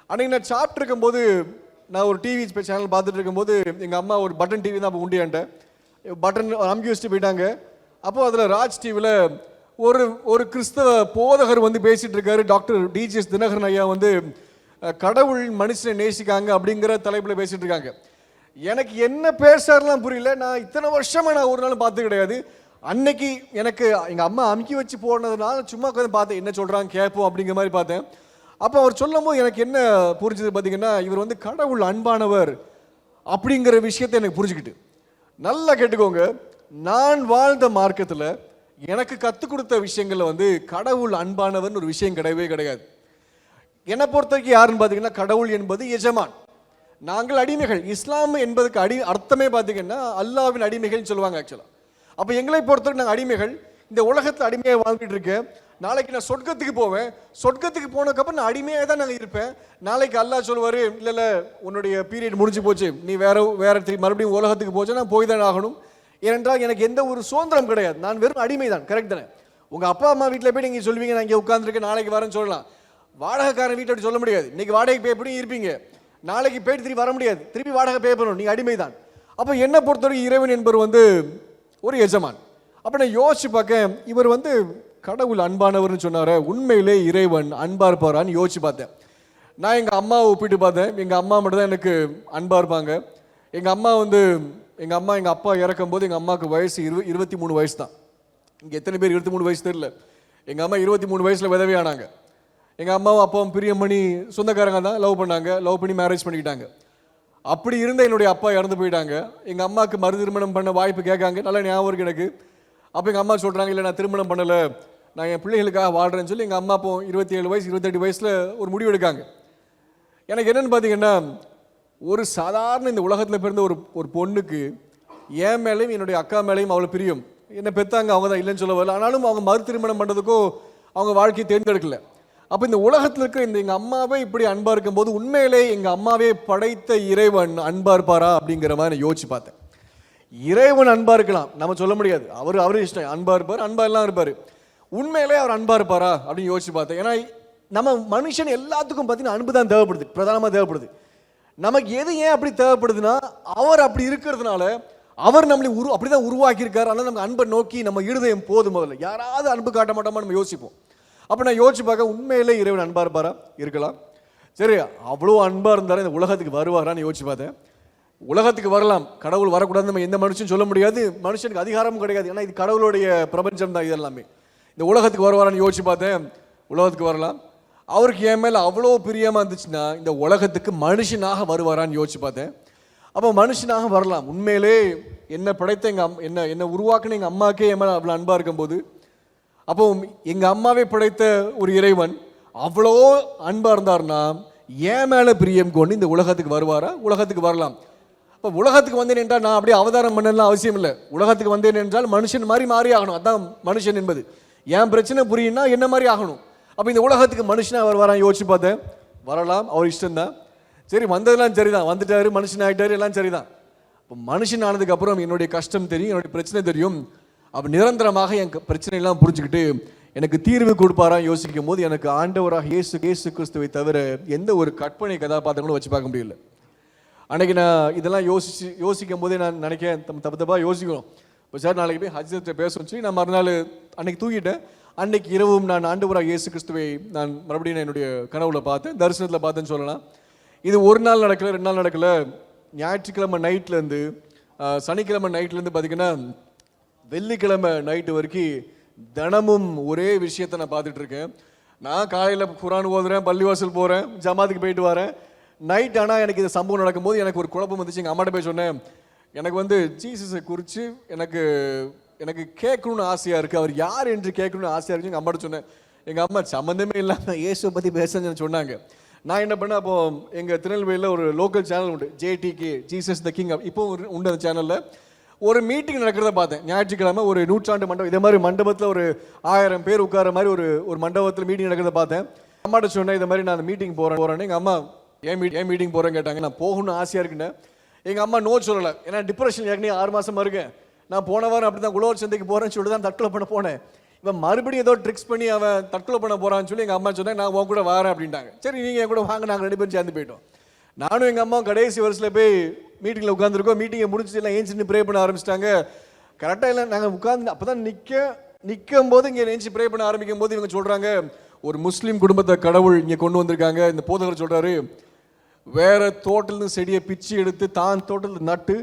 அன்றைக்கி நான் சாப்பிட்ருக்கும் போது நான் ஒரு டிவி சேனல் பார்த்துட்டு இருக்கும்போது எங்கள் அம்மா ஒரு பட்டன் டிவி தான் அப்போ உண்டியான்ட்டேன் பட்டன் அமுக்கி வச்சுட்டு போயிட்டாங்க. அப்போது அதில் ராஜ் டிவியில் ஒரு ஒரு கிறிஸ்தவ போதகர் வந்து பேசிகிட்டு இருக்காரு. டாக்டர் டிஜிஎஸ் தினகரன் ஐயா வந்து கடவுள் மனுஷனை நேசிக்காங்க அப்படிங்கிற தலைப்பில் பேசிகிட்டு இருக்காங்க. எனக்கு என்ன பேசுறாருலாம் புரியல. நான் இத்தனை வருஷமாக நான் ஒரு நாள் பார்த்து கிடையாது. அன்னைக்கு எனக்கு எங்கள் அம்மா அமுக்கி வச்சு போனதுனால சும்மா உட்காந்து பார்த்தேன். என்ன சொல்கிறாங்க கேட்போம் அப்படிங்கிற மாதிரி பார்த்தேன். அப்போ அவர் சொல்லும்போது எனக்கு என்ன புரிஞ்சது பார்த்தீங்கன்னா இவர் வந்து கடவுள் அன்பானவர் அப்படிங்கிற விஷயத்தை எனக்கு புரிஞ்சுக்கிட்டு. நல்லா கேட்டுக்கோங்க. நான் வாழ்ந்த மார்க்கத்தில் எனக்கு கற்றுக் கொடுத்த விஷயங்களில் வந்து கடவுள் அன்பானவர்னு ஒரு விஷயம் கிடையவே கிடையாது. என்னை பொறுத்த வரைக்கும் யாருன்னு பார்த்தீங்கன்னா கடவுள் என்பது எஜமான். நாங்கள் அடிமைகள். இஸ்லாம் என்பதுக்கு அடி அர்த்தமே பார்த்தீங்கன்னா அல்லாவின் அடிமைகள்னு சொல்லுவாங்க ஆக்சுவலாக அப்போ எங்களை பொறுத்தவரைக்கும் நாங்கள் அடிமைகள். இந்த உலகத்தில் அடிமையாக வாழ்ந்துட்டு இருக்கேன். நாளைக்கு நான் சொர்க்கத்துக்கு போவேன். சொர்க்கத்துக்கு போனதுக்கப்புறம் நான் அடிமையாக தான் நாங்கள் இருப்பேன். நாளைக்கு அல்லாஹ் சொல்லுவார் இல்லை இல்லை உன்னுடைய பீரியட் முடிஞ்சு போச்சு. நீ வேற வேற திரும்பி மறுபடியும் உலகத்துக்கு போச்சு நான் போய் தான் ஆகணும். ஏனென்றால் எனக்கு எந்த ஒரு சுதந்திரம் கிடையாது. நான் வெறும் அடிமை தான். கரெக்ட் தானே? உங்கள் அப்பா அம்மா வீட்டில் போய் நீங்கள் சொல்வீங்க நான் இங்கே உட்காந்துருக்கேன் நாளைக்கு வரேன்னு சொல்லலாம். வாடகைக்காரன் வீட்டை அப்படி சொல்ல முடியாது. இன்றைக்கி வாடகை பே பண்ணி இருப்பீங்க. நாளைக்கு போயிட்டு திருப்பி வர முடியாது. திருப்பி வாடகை பே பண்ணணும். நீ அடிமை தான். அப்போ என்னை பொறுத்தவரைக்கும் இறைவன் என்பவர் வந்து ஒரு எஜமான். அப்போ நான் யோசிச்சு பார்க்க இவர் வந்து கடவுள் அன்பானவர்னு சொன்னார் உண்மையிலே இறைவன் அன்பாக இருப்பாரான்னு யோசிச்சு பார்த்தேன். நான் எங்கள் அம்மாவை ஒப்பிட்டு பார்த்தேன் எங்கள் அம்மா மட்டும் தான் எனக்கு அன்பாக இருப்பாங்க. எங்கள் அம்மா வந்து எங்கள் அம்மா எங்கள் அப்பா இறக்கும்போது எங்கள் அம்மாவுக்கு வயசு இரு இருபத்தி மூணு வயசு தான். இங்கே எத்தனை பேர் இருபத்தி மூணு வயசு தெரியல. எங்கள் அம்மா இருபத்தி மூணு வயசில் விதவையானாங்க. எங்கள் அம்மாவும் அப்பாவும் பிரியம் பண்ணி சொந்தக்காரங்க தான் லவ் பண்ணாங்க லவ் பண்ணி மேரேஜ் பண்ணிக்கிட்டாங்க. அப்படி இருந்த என்னுடைய அப்பா இறந்து போயிட்டாங்க. எங்கள் அம்மாவுக்கு மறு திருமணம் பண்ண வாய்ப்பு கேட்காங்க. நல்லா ஞாபகம் இருக்கு எனக்கு. அப்போ எங்கள் அம்மா சொல்கிறாங்க இல்லை நான் திருமணம் பண்ணலை. நான் என் பிள்ளைகளுக்காக வாழ்கிறேன்னு சொல்லி எங்கள் அம்மா அப்போ இருபத்தி ஏழு வயசு இருபத்தெட்டு வயசில் ஒரு முடிவு எடுக்காங்க. எனக்கு என்னென்னு பார்த்தீங்கன்னா ஒரு சாதாரண இந்த உலகத்தில் பிறந்த ஒரு ஒரு பொண்ணுக்கு என் மேலேயும் என்னுடைய அக்கா மேலேயும் அவ்வளோ பிரியம். என்னை பெத்தாங்க அவங்க தான் இல்லைன்னு சொல்ல வரல. ஆனாலும் அவங்க மறு திருமணம் பண்ணுறதுக்கோ அவங்க வாழ்க்கையை தேர்ந்தெடுக்கலை. அப்போ இந்த உலகத்தில் இருக்கிற இந்த எங்கள் அம்மாவே இப்படி அன்பாக இருக்கும்போது உண்மையிலே எங்கள் அம்மாவே படைத்த இறைவன் அன்பாக இருப்பாரா அப்படிங்கிற மாதிரி நான் யோசிச்சு பார்த்தேன். இறைவன் அன்பாக இருக்கலாம். நம்ம சொல்ல முடியாது. அவர் அவர் இஷ்டம். அன்பாக இருப்பார் அன்பாக எல்லாம் இருப்பார். உண்மையிலே அவர் அன்பாக இருப்பாரா அப்படின்னு யோசிச்சு பார்த்தேன். ஏன்னா நம்ம மனுஷன் எல்லாத்துக்கும் பார்த்தீங்கன்னா அன்பு தான் தேவைப்படுது. பிரதானமாக தேவைப்படுது. நமக்கு எது ஏன் அப்படி தேவைப்படுதுன்னா அவர் அப்படி இருக்கிறதுனால அவர் நம்மளை உரு அப்படிதான் உருவாக்கியிருக்காரு. அதனால் நம்ம அன்பை நோக்கி நம்ம இருதயம் போதும் முதல்ல. யாராவது அன்பு காட்ட மாட்டோமா நம்ம யோசிப்போம். அப்போ நான் யோசிச்சு பார்க்க உண்மையிலே இறைவன் அன்பாக இருப்பாரா? இருக்கலாம். சரி அவ்வளோ அன்பாக இருந்தாரா? இந்த உலகத்துக்கு வருவாரான்னு யோசிச்சு பார்த்தேன். உலகத்துக்கு வரலாம். கடவுள் வரக்கூடாதுன்னு நம்ம எந்த மனுஷன் சொல்ல முடியாது. மனுஷனுக்கு அதிகாரமும் கிடையாது. ஏன்னா இது கடவுளுடைய பிரபஞ்சம் தான் இது எல்லாமே இந்த உலகத்துக்கு வருவாரான்னு யோசிச்சு பார்த்தேன். உலகத்துக்கு வரலாம். அவருக்கு என் மேலே அவ்வளோ பிரியமாக இருந்துச்சுன்னா இந்த உலகத்துக்கு மனுஷனாக வருவாரான்னு யோசிச்சு பார்த்தேன். அப்போ மனுஷனாக வரலாம். உண்மையிலே என்னை படைத்த எங்கள் அம் என்ன என்னை உருவாக்குன எங்கள் அம்மாக்கே என் மேலே அவ்வளோ அன்பாக இருக்கும்போது அப்போ எங்கள் அம்மாவை படைத்த ஒரு இறைவன் அவ்வளோ அன்பாக இருந்தார்னா ஏன் மேலே பிரியம் கொண்டு இந்த உலகத்துக்கு வருவாரா? உலகத்துக்கு வரலாம். அப்போ உலகத்துக்கு வந்தேன் என்றால் நான் அப்படியே அவதாரம் பண்ணலாம் அவசியம் இல்லை. உலகத்துக்கு வந்தேன் என்றால் மனுஷன் மாதிரி மாறி ஆகணும். அதான் மனுஷன் என்பது. என் பிரச்சனை புரியும்னா என்ன மாதிரி ஆகணும்? அப்போ இந்த உலகத்துக்கு மனுஷனாக வருவாரான் யோசிச்சு பார்த்தேன். வரலாம் அவர் இஷ்டம்தான். சரி வந்ததெல்லாம் சரிதான். வந்துட்டாரு மனுஷன் ஆகிட்டாரு எல்லாம் சரிதான். இப்போ மனுஷன் ஆனதுக்கப்புறம் என்னுடைய கஷ்டம் தெரியும் என்னுடைய பிரச்சனை தெரியும். அப்போ நிரந்தரமாக என் க- பிரச்சனையெல்லாம் புரிஞ்சுக்கிட்டு எனக்கு தீர்வு கொடுப்பாரா யோசிக்கும் போது எனக்கு ஆண்டவராக இயேசு இயேசு கிறிஸ்துவை தவிர எந்த ஒரு கற்பனை கதாபாத்திரங்களும் வச்சு பார்க்க முடியல. அன்னைக்கு நான் இதெல்லாம் யோசிச்சு யோசிக்கும் போதே நான் நினைக்கிறேன் தப்பு தப்பு தப்பாக யோசிக்கணும் இப்போ சார் நாளைக்கு போய் ஹஜ்ஜத்தை பேசணும் சொல்லி நான் மறுநாள் அன்னைக்கு தூங்கிட்டேன். அன்னைக்கு இரவும் நான் ஆண்டவராக இயேசு கிறிஸ்துவை நான் மறுபடியும் நான் என்னுடைய கனவுல பார்த்தேன். தரிசனத்தில் பார்த்தேன்னு சொல்லலாம். இது ஒரு நாள் நடக்கல ரெண்டு நாள் நடக்கல. ஞாயிற்றுக்கிழமை நைட்லேருந்து சனிக்கிழமை நைட்லேருந்து பார்த்தீங்கன்னா வெள்ளிக்கிழமை நைட்டு வரைக்கும் தினமும் ஒரே விஷயத்தை நான் பார்த்துட்டு இருக்கேன். நான் காலையில் குரான் ஓதுறேன் பள்ளிவாசல் போகிறேன் ஜமாத்துக்கு போயிட்டு வரேன். நைட் ஆனால் எனக்கு இந்த சம்பவம் நடக்கும்போது எனக்கு ஒரு குழப்பம் வந்துச்சு. எங்கள் அம்மாட்ட போய் சொன்னேன் எனக்கு வந்து ஜீசஸை குறித்து எனக்கு எனக்கு கேட்கணும்னு ஆசையாக இருக்குது அவர் யார் என்று கேட்கணும்னு ஆசையாக இருக்கு எங்கள் அம்மாட்ட சொன்னேன். எங்கள் அம்மா சம்மந்தமே இல்லாமல் இயேசுவை பற்றி பேசுன்னு சொன்னாங்க. நான் என்ன பண்ணேன் அப்போ எங்கள் திருநெல்வேலியில் ஒரு லோக்கல் சேனல் உண்டு. ஜேடிகே ஜீசஸ் த கிங் இப்போ உண்டு அந்த சேனலில் ஒரு மீட்டிங் நடக்கிறத பார்த்தேன். ஞாயிற்றுக்கிழமை ஒரு நூற்றாண்டு மண்டபம் இதே மாதிரி மண்டபத்தில் ஒரு ஆயிரம் பேர் உட்கார மாதிரி ஒரு ஒரு மண்டபத்தில் மீட்டிங் நடக்கிறத பார்த்தேன். அம்மாட்ட சொன்னேன் இந்த மாதிரி நான் அந்த மீட்டிங் போகிறேன் போகிறேன்னு எங்கள் அம்மா ஏன் மீட் ஏன் மீட்டிங் போகிறேன்னு கேட்டாங்க. நான் போகணும்னு ஆசையாக இருக்குன்னு எங்கள் அம்மா நோ சொல்லலை. ஏன்னா டிப்ரெஷன் ஏற்கனவே ஆறு மாதமாக இருக்கேன். நான் போன வாரம் அப்படி தான் உழவர் சந்தைக்கு போகிறேன்னு சொல்லிட்டு தான் தற்கொலை பண்ண போனேன். இவன் மறுபடியும் ஏதோ ட்ரிக்ஸ் பண்ணி அவன் தற்கொலை பண்ண போகிறான்னு சொல்லி எங்கள் அம்மா சொன்னேன். நான் உன் கூட வரேன் அப்படின்ட்டாங்க. சரி நீங்கள் என் கூட வாங்க நாங்கள் ரெண்டு பேரும் சேர்ந்து போயிட்டோம். நானும் எங்கள் அம்மாவும் கடைசி வருஷத்தில் போய் மீட்டிங்கில் உட்காந்துருக்கோம் மீட்டிங்கை முடிச்சு எல்லாம் ஏஞ்சி ப்ரே பண்ண ஆரம்பிச்சிட்டாங்க. கரெக்டாக இல்லை நாங்கள் உட்காந்து அப்போ தான் நிற்க நிற்கும் போது இங்கே ஏஞ்சி ப்ரே பண்ண ஆரம்பிக்கும் போது இவங்க சொல்கிறாங்க ஒரு முஸ்லீம் குடும்பத்தை கடவுள் இங்கே கொண்டு வந்திருக்காங்க. இந்த போதகர் சொல்கிறாரு வேற தோட்டத்துல செடியை பிச்சு எடுத்து தான் தோட்டத்தில் நட்டு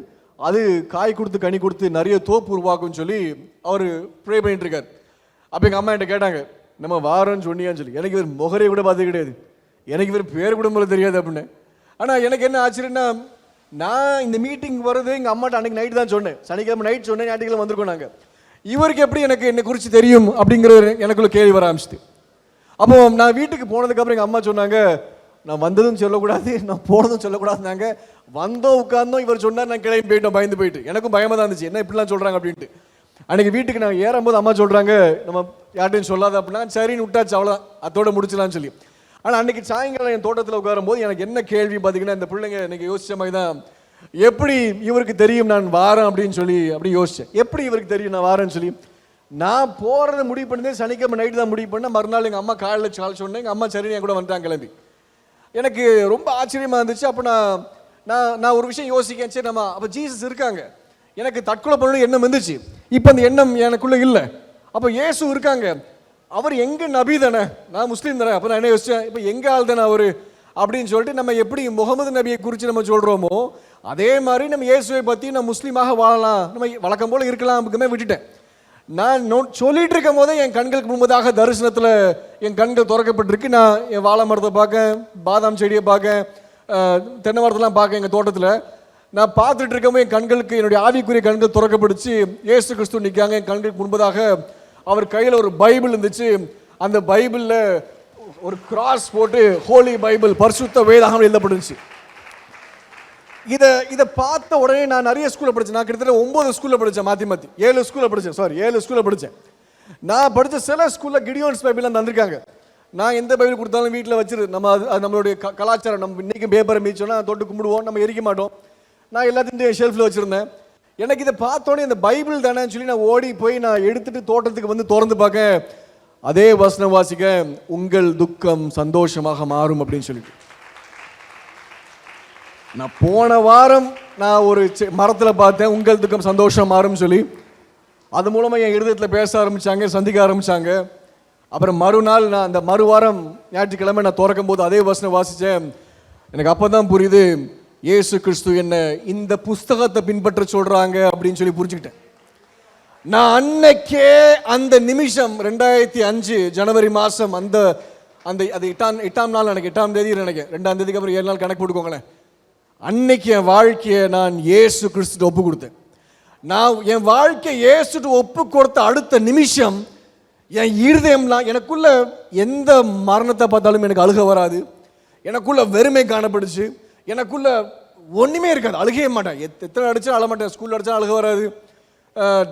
அது காய் கொடுத்து கனி கொடுத்து நிறைய தோப்பு உருவாக்கும்னு சொல்லி அவர் ப்ரே பண்ணிட்டு இருக்கார். அப்போ எங்கள் அம்மா என்கிட்ட கேட்டாங்க நம்ம வாரோன்னு சொன்னியான்னு சொல்லி. எனக்கு இவர் முகரே கூட பார்த்து கிடையாது. எனக்கு இவர் பேர் கூட தெரியாது அப்படின்னு. ஆனால் எனக்கு என்ன ஆச்சரியன்னா நான் இந்த மீட்டிங் வர்றது எங்கள் அம்மாட்ட அன்றைக்கி நைட் தான் சொன்னேன். சனிக்கிழமை நைட் சொன்னேன் ஞாயிற்றுக்கிழமை வந்திருக்கோம் நாங்கள் இவருக்கு எப்படி எனக்கு என்னை குறித்து தெரியும் அப்படிங்கிற ஒரு எனக்குள்ள கேள்வி வர ஆரம்பிச்சிட்டு அப்போ நான் வீட்டுக்கு போனதுக்கப்புறம் எங்கள் அம்மா சொன்னாங்க நான் வந்ததும் சொல்லக்கூடாது நான் போனதும் சொல்லக்கூடாதுனாங்க வந்தோம் உட்கார்ந்தோம் இவர் சொன்னார் நான் கிளம்பி போயிட்டோம் பயந்து போயிட்டு. எனக்கும் பயமாக தான் இருந்துச்சு என்ன இப்படிலாம் சொல்கிறாங்க அப்படின்ட்டு. அன்னைக்கு வீட்டுக்கு நான் ஏறும்போது அம்மா சொல்கிறாங்க நம்ம யார்ட்டையும் சொல்லாத அப்படின்னா சரின்னு விட்டாச்சு அவ்வளோதான் அதோட முடிச்சலாம்னு சொல்லி. ஆனால் அன்றைக்கி சாயங்காலம் என் தோட்டத்தில் உட்காரும்போது எனக்கு என்ன கேள்வி பார்த்தீங்கன்னா இந்த பிள்ளைங்க எனக்கு யோசித்த மாதிரி தான் எப்படி இவருக்கு தெரியும் நான் வாரேன்? அப்படின்னு சொல்லி அப்படி யோசித்தேன் எப்படி இவருக்கு தெரியும் நான் வாரேன்னு சொல்லி? நான் போகிறத முடிவு பண்ணதே சனிக்கிழமை நைட்டு தான் முடிவு பண்ணேன். மறுநாள் எங்கள் அம்மா காலையில் சால் சொன்னேன். எங்கள் அம்மா சரி என் கூட வந்துட்டாங்க கிளம்பி. எனக்கு ரொம்ப ஆச்சரியமாக இருந்துச்சு. அப்போ நான் நான் நான் ஒரு விஷயம் யோசிக்கேன். சரி நம்ம அப்போ ஜீசஸ் இருக்காங்க. எனக்கு தற்கொலை பண்ணணும் எண்ணம் வந்துச்சு இப்போ அந்த எண்ணம் எனக்குள்ளே இல்லை. அப்போ இயேசு இருக்காங்க. அவர் எங்கே நபி தானே? நான் முஸ்லீம் தானே? அப்போ நான் என்ன யோசிச்சேன்? இப்போ எங்கே ஆள் தானே அவர்? அப்படின்னு சொல்லிட்டு நம்ம எப்படி முகமது நபியை குறித்து நம்ம சொல்கிறோமோ அதே மாதிரி நம்ம இயேசுவை பற்றி நம்ம முஸ்லீமாக வாழலாம். நம்ம வழக்கம் போல் இருக்கலாம் அப்படிமே விட்டுட்டேன். நான் நோ சொல்லிட்டு இருக்கும் போதே என் கண்களுக்கு முன்பதாக தரிசனத்தில் என் கண்கள் திறக்கப்பட்டிருக்கு. நான் என் வாழை மரத்தை பார்க்க பாதாம் செடியை பார்க்க தென்னை மரத்தெல்லாம் பார்க்க எங்கள் தோட்டத்தில். நான் பார்த்துட்டு இருக்கும்போது என் கண்களுக்கு என்னுடைய ஆவிக்குரிய கண்கள் திறக்கப்பட்டுச்சு. இயேசு கிறிஸ்து நிற்காங்க. என் கண்களுக்கு முன்பதாக அவர் கையில் ஒரு பைபிள் இருந்துச்சு. அந்த பைபிளில் ஒரு கிராஸ் போட்டு ஹோலி பைபிள் பரிசுத்த வேதாகம் எழுதப்பட்டுச்சு இதை இதை பார்த்த உடனே நான் நிறைய ஸ்கூலில் படித்தேன் நான் கிட்டத்தட்ட ஒம்பது ஸ்கூலில் படித்தேன் மாற்றி மாற்றி ஏழு ஸ்கூலில் படித்தேன் சாரி ஏழு ஸ்கூலில் படித்தேன் நான் படித்த சில ஸ்கூலில் கிடியோன்ஸ் பைபிள் தந்திருக்காங்க. நான் எந்த பைபிள் கொடுத்தாலும் வீட்டில் வச்சிரு நம்ம அது நம்மளுடைய க- கலாச்சாரம் நம்ம இன்றைக்கும் பேப்பரை மீச்சோன்னா தொட்டு கும்பிடுவோம் நம்ம எரிக்க மாட்டோம். நான் எல்லாத்தையும் ஷெல்ஃபில் வச்சுருந்தேன். எனக்கு இதை பார்த்தோன்னே இந்த பைபிள் தானேன்னு சொல்லி நான் ஓடி போய் நான் எடுத்துட்டு தோட்டத்துக்கு வந்து திறந்து பார்க்க அதே வசனம் வாசிக்க உங்கள் துக்கம் சந்தோஷமாக மாறும் அப்படின்னு சொல்லிட்டு நான் போன வாரம் நான் ஒரு மரத்தில் பார்த்தேன் உங்கள் துக்கம் சந்தோஷம் மாறும் சொல்லி. அது மூலமாக என் இருதயத்தில் பேச ஆரம்பித்தாங்க சந்திக்க ஆரம்பித்தாங்க அப்புறம் மறுநாள் நான் அந்த மறுவாரம் ஞாயிற்றுக்கிழமை நான் திறக்கும் போது அதே வசனம் வாசித்தேன் எனக்கு அப்போ தான் புரியுது இயேசு கிறிஸ்து என்ன இந்த புஸ்தகத்தை பின்பற்ற சொல்றாங்க அப்படின்னு சொல்லி புரிஞ்சுக்கிட்டேன். நான் அன்னைக்கே அந்த நிமிஷம் ரெண்டாயிரத்தி அஞ்சு ஜனவரி மாதம் அந்த அந்த அது எட்டாம் எட்டாம் நாள் எனக்கு எட்டாம் தேதி நினைக்கிறேன். ரெண்டாம் தேதிக்கு அப்புறம் ஏழு நாள் கணக்கு போட்டுக்கோங்களேன். அன்னைக்கு என் வாழ்க்கையை நான் இயேசு கிறிஸ்துட்டு ஒப்பு கொடுத்தேன். நான் என் வாழ்க்கையை இயேசுட்டு ஒப்பு கொடுத்த அடுத்த நிமிஷம் என் இருதயம்லாம் எனக்குள்ள எந்த மரணத்தை பார்த்தாலும் எனக்கு அழுக வராது. எனக்குள்ள வெறுமை காணப்படுச்சு. எனக்குள்ள ஒன்றுமே இருக்காது. அழுகவே மாட்டேன். எத் எத்தனை அடித்தாலும் அழ மாட்டேன். ஸ்கூலில் அடித்தா அழுக வராது.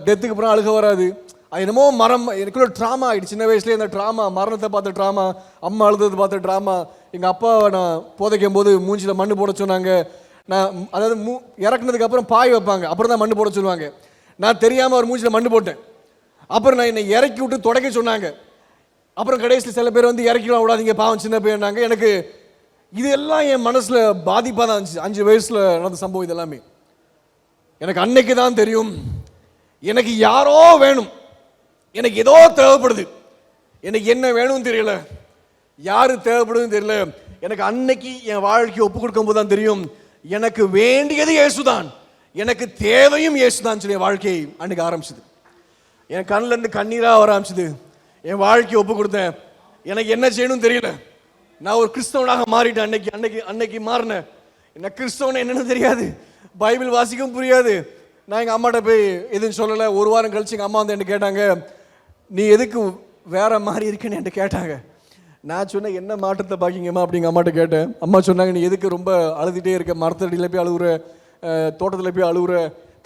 டெத்துக்கு அப்புறம் அழுக வராது. அது என்னமோ மரம் எனக்குள்ள ட்ராமா ஆகிடுச்சு சின்ன வயசுலேயே அந்த ட்ராமா மரணத்தை பார்த்த ட்ராமா அம்மா அழுதது பார்த்த ட்ராமா எங்கள் அப்பாவை நான் போதைக்கும் போது மூஞ்சியில் மண் போட சொன்னாங்க. நான் அதாவது மூ இறக்குனதுக்கு அப்புறம் பாய் வைப்பாங்க. அப்புறம் தான் மண் போட சொல்லுவாங்க. நான் தெரியாமல் ஒரு மூஞ்சியில் மண் போட்டேன். அப்புறம் நான் என்னை இறக்கி விட்டு தொடக்க சொன்னாங்க. அப்புறம் கடைசியில் சில பேர் வந்து இறக்கிலாம் விடாதீங்க பாவம் சின்ன பையன்னாங்க. எனக்கு இதெல்லாம் என் மனசில் பாதிப்பாக தான் இருந்துச்சு. அஞ்சு வயசில் நடந்த சம்பவம் இதெல்லாமே. எனக்கு அன்னைக்கு தான் தெரியும். எனக்கு யாரோ வேணும். எனக்கு ஏதோ தேவைப்படுது. எனக்கு என்ன வேணும்னு தெரியல. யார் தேவைப்படுதுன்னு தெரியல. எனக்கு அன்னைக்கு என் வாழ்க்கையை ஒப்பு கொடுக்கும் தான் தெரியும். எனக்கு வேண்டியது இயேசுதான். எனக்கு தேவையும் இயேசுதான் சொல்லி என் வாழ்க்கையை அன்னைக்கு ஆரம்பிச்சது. என் கண்ணுல இருந்து கண்ணீராக வர ஆரம்பிச்சது. என் வாழ்க்கையை ஒப்பு கொடுத்தேன். எனக்கு என்ன செய்யணும்னு தெரியல. நான் ஒரு கிறிஸ்தவனாக மாறிட்டேன். அன்னைக்கு அன்னைக்கு அன்னைக்கு மாறினேன். என்ன கிறிஸ்தவன் என்னன்னு தெரியாது. பைபிள் வாசிக்கவும் புரியாது. நான் எங்கள் அம்மாட்ட போய் எதுவும் சொல்லலை. ஒரு வாரம் கழிச்சு எங்கள் அம்மா வந்து என்ன கேட்டாங்க நீ எதுக்கு வேற மாதிரி இருக்குன்னு என்கிட்ட கேட்டாங்க. நான் சொன்னேன் என்ன மாற்றத்தை பார்க்கிங்கம்மா? அப்படிங்க அம்மாட்ட கேட்டேன். அம்மா சொன்னாங்க நீ எதுக்கு ரொம்ப அழுதுகிட்டே இருக்க? மரத்தடியில் போய் அழுகுற தோட்டத்தில் போய் அழுகுற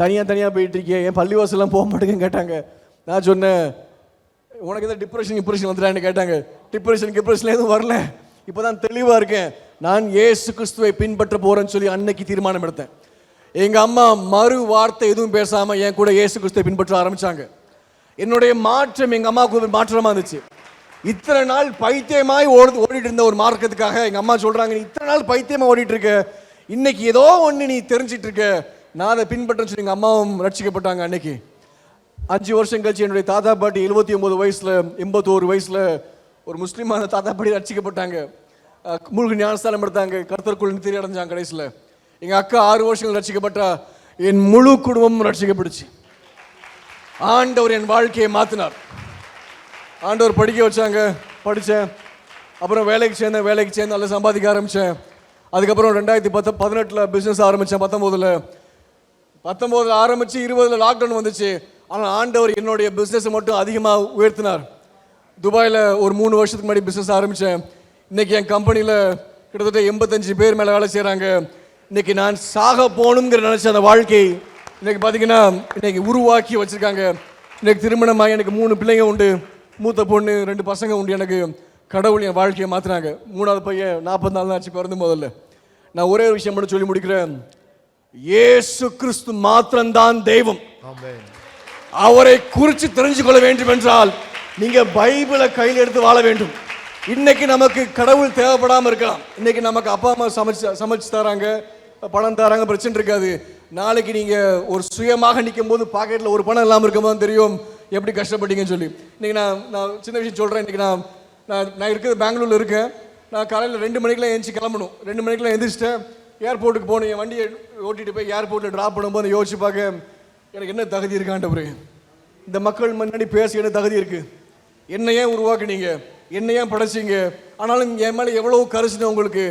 தனியாக தனியாக போயிட்டு இருக்கிய என் பள்ளிவாசல்லாம் போக மாட்டேங்கன்னு கேட்டாங்க. நான் சொன்னேன் உனக்கு எதாவது டிப்ரெஷன் டிப்ரெஷன் வந்துட்டான்னு கேட்டாங்க. டிப்ரெஷன் டிப்ரெஷன் எதுவும் வரல. இப்போ தான் தெளிவாக இருக்கேன். நான் ஏசு கிறிஸ்துவை பின்பற்ற போகிறேன்னு சொல்லி அன்னைக்கு தீர்மானம் எடுத்தேன். எங்கள் அம்மா மறு வார்த்தை எதுவும் பேசாமல் என் கூட ஏசு கிறிஸ்துவை பின்பற்ற ஆரம்பித்தாங்க என்னுடைய மாற்றம் எங்கள் அம்மாவுக்கு ஒரு மாற்றமாக இருந்துச்சு. இத்தனை நாள் பைத்தியமாய் ஓடு ஓடிட்டு இருந்த ஒரு மார்க்கத்துக்காக எங்கள் அம்மா சொல்கிறாங்க நீ இத்தனை நாள் பைத்தியமாக ஓடிட்டு இருக்க இன்னைக்கு ஏதோ ஒன்று நீ தெரிஞ்சிட்டு இருக்க நான் அதை பின்பற்றேன்னு சொல்லி எங்கள் அம்மாவும் ரட்சிக்கப்பட்டாங்க அன்னைக்கு. அஞ்சு வருஷம் கழிச்சு என்னுடைய தாத்தா பாட்டி எழுபத்தி ஒம்பது வயசில் எண்பத்தோரு வயசில் ஒரு முஸ்லீமான தாத்தா படி ரட்சிக்கப்பட்டாங்க. அஹ் ஞானஸ்தானம் எடுத்தாங்க. கருத்தருக்குள் தெரிய அடைஞ்சாங்க கடைசியில். எங்கள் அக்கா ஆறு வருஷங்கள் ரட்சிக்கப்பட்டா என் முழு குடும்பமும் ரட்சிக்கப்படுச்சு ஆண்டவர் என் வாழ்க்கையை மாற்றினார் ஆண்டவர் படிக்க வச்சாங்க. படித்தேன் அப்புறம் வேலைக்கு சேர்ந்தேன். வேலைக்கு சேர்ந்து நல்லா சம்பாதிக்க ஆரம்பித்தேன் அதுக்கப்புறம் ரெண்டாயிரத்தி பத்து பதினெட்டில் பிஸ்னஸ் ஆரம்பித்தேன் பத்தொம்போதில் பத்தொம்போதில் ஆரம்பித்து இருபதில் லாக்டவுன் வந்துச்சு. ஆனால் ஆண்டவர் என்னுடைய பிஸ்னஸை மட்டும் அதிகமாக உயர்த்தினார். துபாயில் ஒரு மூணு வருஷத்துக்கு முன்னாடி பிஸ்னஸ் ஆரம்பித்தேன் இன்னைக்கு என் கம்பெனியில் கிட்டத்தட்ட எண்பத்தஞ்சு பேர் மேலே வேலை செய்கிறாங்க இன்னைக்கு நான் சாக போகணுங்கிற நினச்ச அந்த வாழ்க்கை இன்னைக்கு பார்த்தீங்கன்னா இன்னைக்கு உருவாக்கி வச்சுருக்காங்க. இன்னைக்கு திருமணமாக எனக்கு மூணு பிள்ளைங்க உண்டு. மூத்த பொண்ணு ரெண்டு பசங்க உண்டு எனக்கு. கடவுள் என் வாழ்க்கையை மாற்றினாங்க மூணாவது பையன் நாற்பத்தி நாலு ஆச்சு பிறந்து முதல்ல. நான் ஒரே ஒரு விஷயம் மட்டும் சொல்லி முடிக்கிறேன். இயேசு கிறிஸ்து மாத்திரம்தான் தெய்வம். அவரை குறித்து தெரிஞ்சு கொள்ள வேண்டும் என்றால் நீங்க பைபிளை கையில் எடுத்து வாழ வேண்டும். இன்னைக்கு நமக்கு கடவுள் தேவைப்படாமல் இருக்கலாம். இன்னைக்கு நமக்கு அப்பா அம்மா சமைச்சு சமைச்சு தராங்க பணம் தராங்க பிரச்சனை இருக்காது. நாளைக்கு நீங்க ஒரு சுயமாக நிற்கும் போது பாக்கெட்டில் ஒரு பணம் இல்லாமல் இருக்கும்போது தெரியும் எப்படி கஷ்டப்பட்டீங்கன்னு சொல்லி. இன்னைக்கு நான் நான் சின்ன விஷயம் சொல்கிறேன் இன்னைக்கு நான் நான் நான் இருக்கிறது பெங்களூர்ல இருக்கேன். நான் காலையில் ரெண்டு மணிக்கெல்லாம் எழுந்துச்சு கிளம்பணும். ரெண்டு மணிக்கெல்லாம் எழுந்திரிச்சிட்டேன் ஏர்போர்ட்டுக்கு போகணும். என் வண்டியை ஓட்டிட்டு போய் ஏர்போர்ட்டில் ட்ராப் பண்ணும்போது யோசிச்சு பார்க்க எனக்கு என்ன தகுதி இருக்காண்டவரு இந்த மக்கள் முன்னாடி பேச என்ன தகுதி இருக்குது என்னை ஏன் உருவாக்குனீங்க? என்ன ஏன் படைச்சீங்க? ஆனாலும் என் மேலே எவ்வளோ கரிசனம் உங்களுக்கு?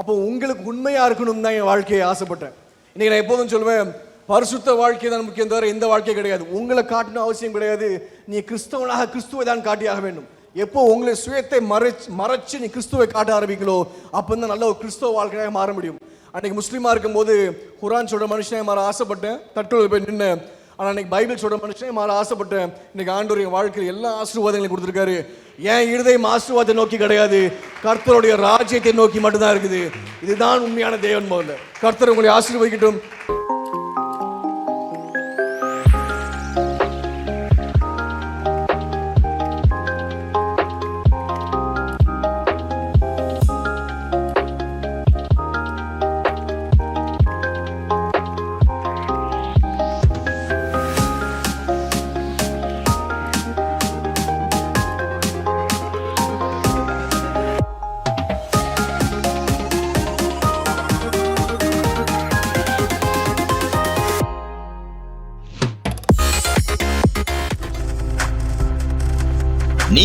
அப்போ உங்களுக்கு உண்மையாக இருக்கணும் தான் என் வாழ்க்கையை ஆசைப்பட்டேன். இன்றைக்கி நான் எப்போதும் சொல்லுவேன் பரிசுத்த வாழ்க்கை தான் முக்கியம் தவிர எந்த வாழ்க்கை கிடையாது. உங்களை காட்டணும் அவசியம் கிடையாது. நீ கிறிஸ்தவனாக கிறிஸ்துவை தான் காட்டியாக வேண்டும். எப்போ உங்களை சுயத்தை மறைச்சு மறைச்சு நீ கிறிஸ்துவை காட்ட ஆரம்பிக்கலோ அப்போ தான் நல்ல ஒரு கிறிஸ்துவ வாழ்க்கையாக மாற முடியும். அன்றைக்கி முஸ்லீமாக இருக்கும்போது குரான் சொல்கிற மனுஷனாக மாற ஆசைப்பட்டேன். தட்டுவில் போய் நின்று ஆனால் இன்னைக்கு பைபிள் சொல்ற மனுஷனே மாற ஆசைப்பட்டேன். இன்னைக்கு ஆண்டோரிய என் வாழ்க்கையில் எல்லா ஆசீர்வாதங்களையும் கொடுத்துருக்காரு. என் இருதயம் ஆசீர்வாதத்தை நோக்கி கிடையாது. கர்த்தருடைய ராஜ்யத்தை நோக்கி மட்டும்தான் இருக்குது. இதுதான் உண்மையான தேவன் முதல்ல. கர்த்தர் உங்களை ஆசீர்வதிக்கட்டும்.